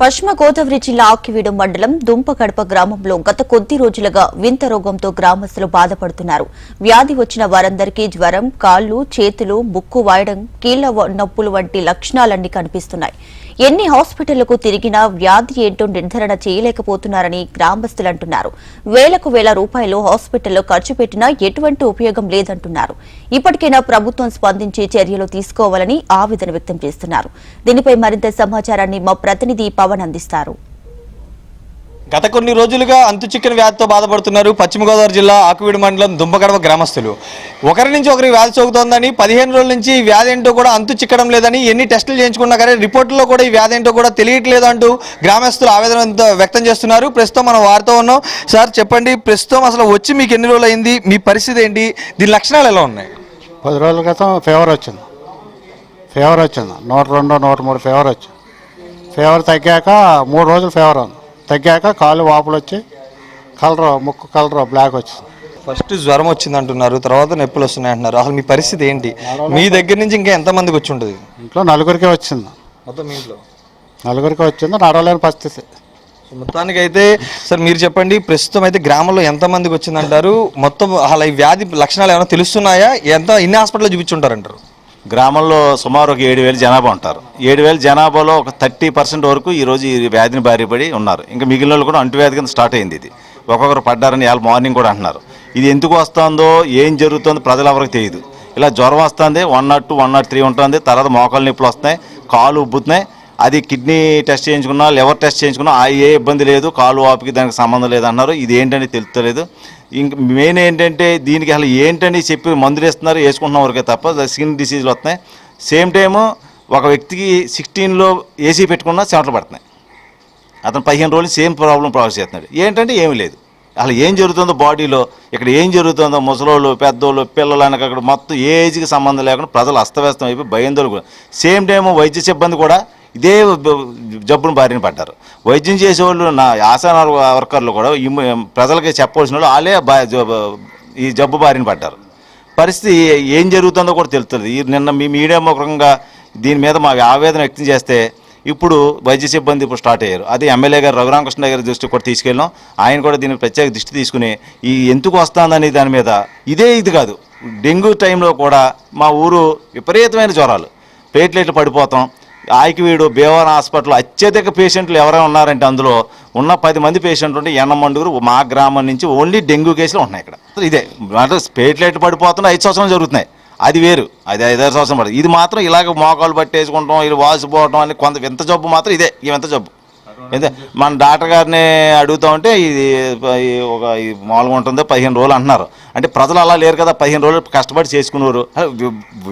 పశ్చిమ గోదావరి జిల్లా ఆకివీడు మండలం దుంపగడప గ్రామంలో గత కొద్ది రోజులుగా వింత రోగంతో గ్రామస్తులు బాధపడుతున్నారు. వ్యాధి వచ్చిన వారందరికీ జ్వరం కాళ్ళు చేతులు బుక్కు వాయడం కీళ్ళ నొప్పులు వంటి లక్షణాలన్నీ కనిపిస్తున్నాయి. ఎన్ని హాస్పిటళ్ళకు తిరిగినా వ్యాధి ఏంటో నిర్ధారణ చేయలేకపోతున్నారని గ్రామస్తులంటున్నారు వేలకు వేల రూపాయలు హాస్పిటల్లో ఖర్చు పెట్టినా ఎటువంటి ఉపయోగం లేదంటున్నారు. ఇప్పటికైనా ప్రభుత్వం స్పందించి చర్యలు తీసుకోవాలని ఆవేదన వ్యక్తం చేస్తున్నారు. దీనిపై మరింత సమాచారాన్ని మా ప్రతినిధి పవన్ అందిస్తారు. గత కొన్ని రోజులుగా అంతుచిక్కని వ్యాధితో బాధపడుతున్నారు పశ్చిమ గోదావరి జిల్లా ఆకువీడు మండలం దుంపగడవ గ్రామస్తులు. ఒకరి నుంచి ఒకరికి వ్యాధి సోకుతోందని పదిహేను రోజుల నుంచి ఈ వ్యాధి ఏంటో కూడా అంతు చిక్కడం లేదని ఎన్ని టెస్టులు చేయించుకున్నా కానీ రిపోర్టుల్లో కూడా ఈ వ్యాధి ఏంటో కూడా తెలియట్లేదు అంటూ గ్రామస్తులు ఆవేదన వ్యక్తం చేస్తున్నారు. ప్రస్తుతం మనం వారితో ఉన్నాం. సార్ చెప్పండి ప్రస్తుతం అసలు వచ్చి మీకు ఎన్ని రోజులు అయింది? మీ పరిస్థితి ఏంటి? దీని లక్షణాలు ఎలా ఉన్నాయి? పది రోజుల క్రితం ఫీవర్ వచ్చింది. ఫీవర్ వచ్చింది. నూట రెండు నూట మూడు ఫీవర్ వచ్చింది. ఫీవర్ తగ్గాక మూడు రోజులు ఫీవర్ ఉంది. తగ్గాక కాళ్ళు వాపులు వచ్చి కలర్ ముక్కు కలర్ బ్లాక్ వచ్చింది. ఫస్ట్ జ్వరం వచ్చింది అంటున్నారు తర్వాత నొప్పులు వస్తున్నాయి అంటున్నారు. అసలు మీ పరిస్థితి ఏంటి? మీ దగ్గర నుంచి ఇంకా ఎంతమందికి వచ్చి ఉంటుంది? ఇంట్లో నలుగురికి వచ్చింది. మొత్తం మీ ఇంట్లో? నలుగురికి వచ్చింది నడవలేని పరిస్థితి. మొత్తానికి అయితే సార్ మీరు చెప్పండి ప్రస్తుతం అయితే గ్రామంలో ఎంత మందికి వచ్చిందంటారు? మొత్తం అలా ఈ వ్యాధి లక్షణాలు ఏమైనా తెలుస్తున్నాయా? ఎంత ఎన్ని హాస్పిటల్లో చూపించుంటారంటారు? గ్రామంలో సుమారు ఒక ఏడు వేలు జనాభా ఉంటారు. ఏడు వేల జనాభాలో ఒక థర్టీ పర్సెంట్ వరకు ఈరోజు ఈ వ్యాధిని బారిపడి ఉన్నారు. ఇంకా మిగిలిన వాళ్ళు కూడా అంటువ్యాధి కింద స్టార్ట్ అయింది ఇది. ఒక్కొక్కరు పడ్డారని ఇవాళ మార్నింగ్ కూడా అంటున్నారు. ఇది ఎందుకు వస్తుందో ఏం జరుగుతుందో ప్రజలు ఎవరికి తెలియదు ఇలా జ్వరం వస్తుంది one not two one not three ఉంటుంది తర్వాత మోకాలు నొప్పులు వస్తున్నాయి కాలు ఉబ్బుతున్నాయి అది కిడ్నీ టెస్ట్ చేయించుకున్నా లివర్ టెస్ట్ చేయించుకున్నా ఆ ఏ ఇబ్బంది లేదు కాలు వాపుకి దానికి సంబంధం లేదన్నారు. ఇది ఏంటని తెలుస్తలేదు. ఇంక మెయిన్ ఏంటంటే దీనికి అసలు ఏంటని చెప్పి మందులు ఇస్తున్నారు వేసుకుంటున్న వరకే తప్ప స్కిన్ డిసీజ్లు వస్తున్నాయి. సేమ్ టైము ఒక వ్యక్తికి సిక్స్టీన్లో ఏసీ పెట్టుకున్నా చెమటలు పడుతున్నాయి. అతను పదిహేను రోజులు సేమ్ ప్రాబ్లం ప్రాసెస్ చేస్తున్నాడు. ఏంటంటే ఏమీ లేదు. అసలు ఏం జరుగుతుందో బాడీలో ఇక్కడ ఏం జరుగుతుందో ముసలోళ్ళు పెద్దోళ్ళు పిల్లలు అనక అక్కడ మొత్తం ఏజ్కి సంబంధం లేకుండా ప్రజలు అస్తవ్యస్తం అయిపోయి భయందోలు కూడా. సేమ్ టైం వైద్య సిబ్బంది కూడా ఇదే జబ్బును బారిన పడ్డారు. వైద్యం చేసేవాళ్ళు నా ఆశా వర్కర్లు కూడా ప్రజలకి చెప్పవలసిన వాళ్ళు వాళ్ళే బా- ఈ జబ్బు బారిన పడ్డారు. పరిస్థితి ఏం జరుగుతుందో కూడా తెలుస్తుంది ఈ నిన్న మీ మీడియా ముఖంగా దీని మీద మా ఆవేదన వ్యక్తం చేస్తే ఇప్పుడు వైద్య సిబ్బంది ఇప్పుడు స్టార్ట్ అయ్యారు. అది ఎమ్మెల్యే గారు రఘురామకృష్ణ గారి దృష్టికి కూడా తీసుకెళ్ళాం. ఆయన కూడా దీనికి ప్రత్యేక దృష్టి తీసుకుని ఈ ఎందుకు వస్తుందని దాని మీద ఇదే ఇది కాదు. డెంగ్యూ టైంలో కూడా మా ఊరు విపరీతమైన జ్వరాలు. ప్లేట్లెట్లు పడిపోతాం. ఆకివీడు భీమవరం హాస్పిటల్ అత్యధిక పేషెంట్లు ఎవరైనా ఉన్నారంటే అందులో ఉన్న పది మంది పేషెంట్లు ఉంటే ఎన్నమండుగురు మా గ్రామం నుంచి ఓన్లీ డెంగ్యూ కేసులు ఉన్నాయి ఇక్కడ. ఇదే అంటే స్పేట్లైట్ పడిపోతున్నాయి ఐదు సంవత్సరాలు జరుగుతున్నాయి. అది వేరు అది ఐదారు సంవత్సరం పడుతుంది. ఇది మాత్రం ఇలాగ మోకాలు పట్టేసుకుంటాం ఇది వాసిపోవటం అని కొంత వింత జబ్బు మాత్రం ఇదే ఈ వింత జబ్బు. అయితే మన డాక్టర్ గారిని అడుగుతా ఉంటే ఇది ఒక మామూలుగా ఉంటుందో పదిహేను రోజులు అంటున్నారు. అంటే ప్రజలు అలా లేరు కదా పదిహేను రోజులు కష్టపడి చేసుకున్నారు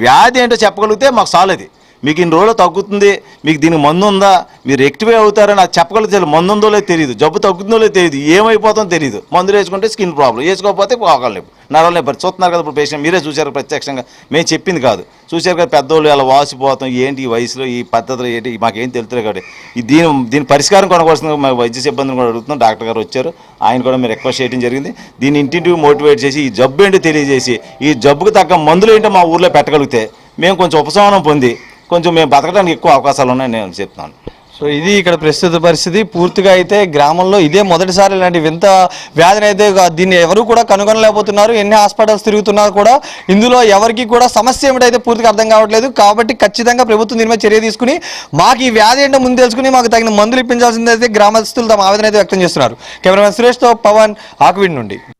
వ్యాధి ఏంటో చెప్పగలిగితే మాకు చాలు అది. మీకు ఇన్ని రోజులు తగ్గుతుంది మీకు దీనికి మందు ఉందా? మీరు యాక్టివే అవుతారని అది చెప్పగలిగితే చాలు. మందు ఉందో లేదో తెలియదు జబ్బు తగ్గుతుందో లేదో తెలియదు ఏమైపోతుందో తెలియదు మందులు వేసుకుంటే స్కిన్ ప్రాబ్లం. వేసుకోకపోతే పోగల నొప్పి నడవలే నొప్పి చూస్తున్నారు కదా ఇప్పుడు పేషెంట్ మీరే చూశారు ప్రత్యక్షంగా. మేము చెప్పింది కాదు. చూశారు కదా పెద్దోళ్ళు అలా వాసిపోతాం. ఏంటి ఈ వయసులో ఈ పద్ధతులు ఏంటి? మాకేం తెలుస్తుంది కాబట్టి. దీని దీని పరిష్కారం కొనవలసిన మా వైద్య సిబ్బందిని కూడా అడుగుతున్నాం. డాక్టర్ గారు వచ్చారు. ఆయన కూడా మీరు రిక్వెస్ట్ చేయడం జరిగింది. దీన్ని ఇంటింటికి మోటివేట్ చేసి ఈ జబ్బు ఏంటో తెలియజేసి ఈ జబ్బుకు తగ్గ మందులు ఏంటో మా ఊర్లో పెట్టగలిగితే మేము కొంచెం ఉపశమనం పొంది కొంచెం మేము బతకడానికి ఎక్కువ అవకాశాలు ఉన్నాయని నేను చెప్తున్నాను. సో ఇది ఇక్కడ ప్రస్తుత పరిస్థితి. పూర్తిగా అయితే గ్రామంలో ఇదే మొదటిసారి ఇలాంటి వింత వ్యాధిని అయితే దీన్ని ఎవరు కూడా కనుగొనలేకపోతున్నారు. ఎన్ని హాస్పిటల్స్ తిరుగుతున్నా కూడా ఇందులో ఎవరికి కూడా సమస్య ఏమిటైతే పూర్తిగా అర్థం కావట్లేదు. కాబట్టి ఖచ్చితంగా ప్రభుత్వం దీని మీద చర్య తీసుకుని మాకు ఈ వ్యాధి ఏంటో ముందు తెలుసుకుని మాకు తగిన మందులు ఇప్పించాల్సిందైతే గ్రామస్తులు తమ ఆవేదన అయితే వ్యక్తం చేస్తున్నారు. కెమెరామెన్ సురేష్తో పవన్ ఆకువీడి నుండి.